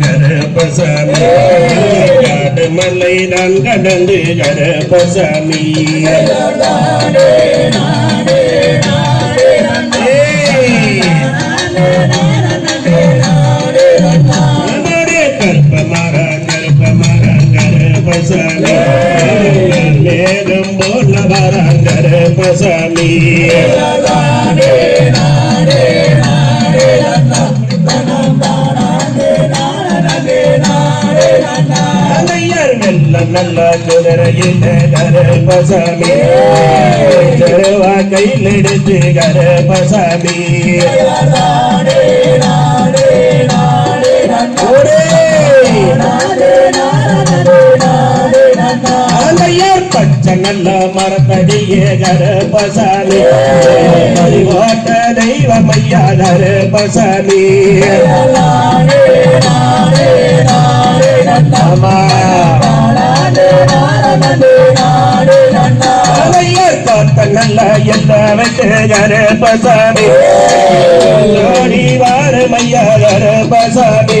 கருப்பசாமி காடு மலை நான் கடந்து கருப்பசாமி கருப்பசாமி மேகம் போல வர கருப்பசாமி அலையர் நல்ல குதிரையில் கருப்பசாமி செருவா கையில் எடுத்து கருப்பசாமி அலையர் பச்சை நல்ல மரத்தடியே கருப்பசாமி பரிவாட்ட தெய்வமையா கருப்பசாமி கருப்பசாமி வாரமையா கருப்பசாமி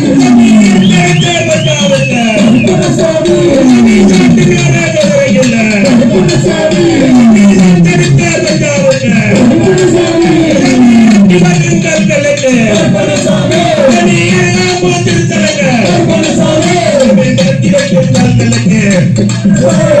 கட்டே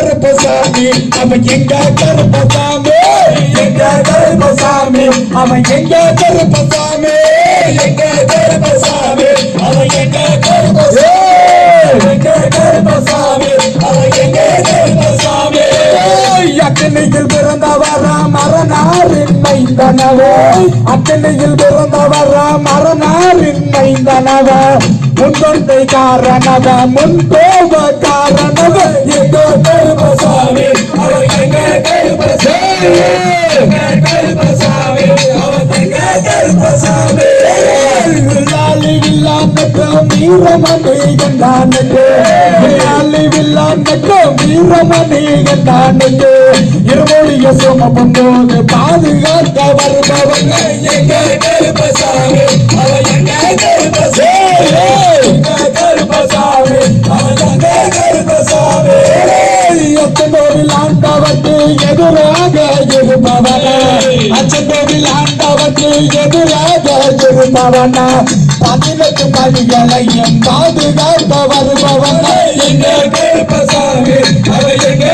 கருப்பசாமி அவன் எங்க கருப்பசாமி? எங்க கருப்பசாமி? அவன் எங்க கருப்பசாமி? எங்க கருப்பசாமி? அவன் எங்க கருப்பசாமி? அவன் எங்க கருப்பசாமி? அக்கனையில் பிறந்தவரா மரணாரின் மைந்தனவோ. அக்கனையில் பிறந்தவரா மரணாரின் மைந்தனவா. முன்கொண்டை காரணவ முன் கோப காரணவ எங்கோ கருப்பசாமி அவர் எங்க கருப்பசாமி கருப்பசாமி அவர் எங்க கருப்பசாமி வீரமணி கண்டானுக்கு வீரமணி கண்டானுக்கு இருமொழிய சுமப்பும் போது பாதுகாக்க வருபவன் எங்க கருப்பசாமி அவர் எங்க கருப்பசாமி எங்க கருப்பசாமி அச்சந்தோவில் ஆண்டவர்க்கு எதிராக இருப்பவன. அச்சந்தோவில் ஆண்டவர்க்கு எதிராக இருப்பவன. பதினெட்டு பணிகளையும் பாதுகாப்ப வருபவன எங்க கேட்பசாமி அவை எங்க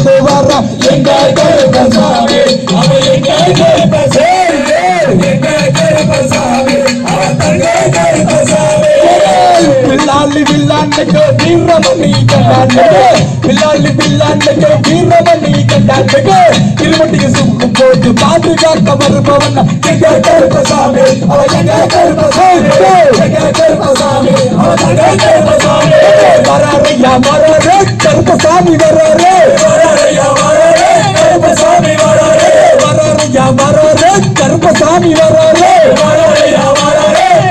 முச்சந்தியில் நடந்து வர எங்க கருப்பசாமி அவ எங்க கருப்பசாமி எங்க கருப்பசாமி அவ தங்க கருப்பசாமி பில்லாலி பில்லாண்டுக்கு வீரமணி கண்டாண்டுக்கு பில்லாலி பில்லாண்டுக்கு வீரமணி கண்டாண்டுக்கு திருமட்டிக்கு சுக்கும் போது பாதுகாக்க வருபவன் எங்க கருப்பசாமி அவ எங்க கருப்பசாமி கருப்பசாமி கருப்பசாமி கருப்பசாமி கருப்பசாமி வராரே.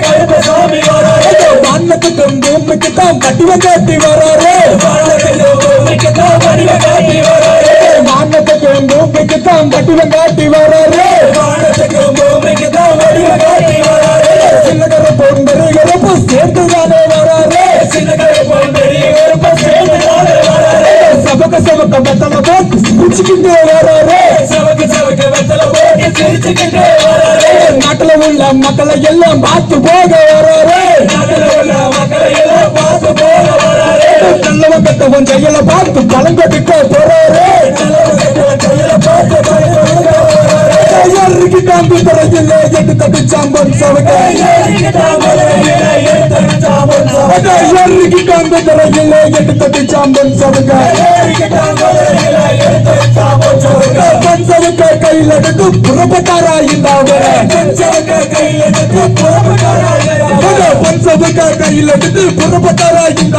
கருப்பசாமி வராரே. வானத்துக்கும் பூமிக்கு தான் வடிவ காட்டி வராரே. வானத்துக்கும் பூமிக்கு தான் வடிவ காட்டி வராரே. காட்டி வராரே. வானத்துக்கும் பூமிக்கு தான் வராரே. சின்னகர சின்னகர பொந்தரிகரப்பு சேர்த்து தானே வராரே. சபக்க சபக்க வெத்தல போட்டு சிரிச்சுக்கிட்டே வராரே. சபக்க சபக்க வெத்தல போட்டு சிரிச்சுக்கிட்டே உள்ள மக்களை எல்லாம் பார்த்து போக வராரே. நாட்டுல மக்களை எல்லாம் பார்த்து போக வராரே நல்லவன் கெட்டவன் செயல பார்த்து பழங்கொட்டிக்க போறாரே நல்லவன் கெட்டவன் எட்டு தட்டு சாம்பன் சவக காம்பு பித்தரையில் எட்டு தட்டு சாம்பன் சவக பஞ்சவக்க கையில் எடுத்து புறப்பட்டாரா இந்த பஞ்சவக்க கையில் எடுத்து புறப்பட்டாரா கையில் எடுத்து புறப்பட்டாரா இந்த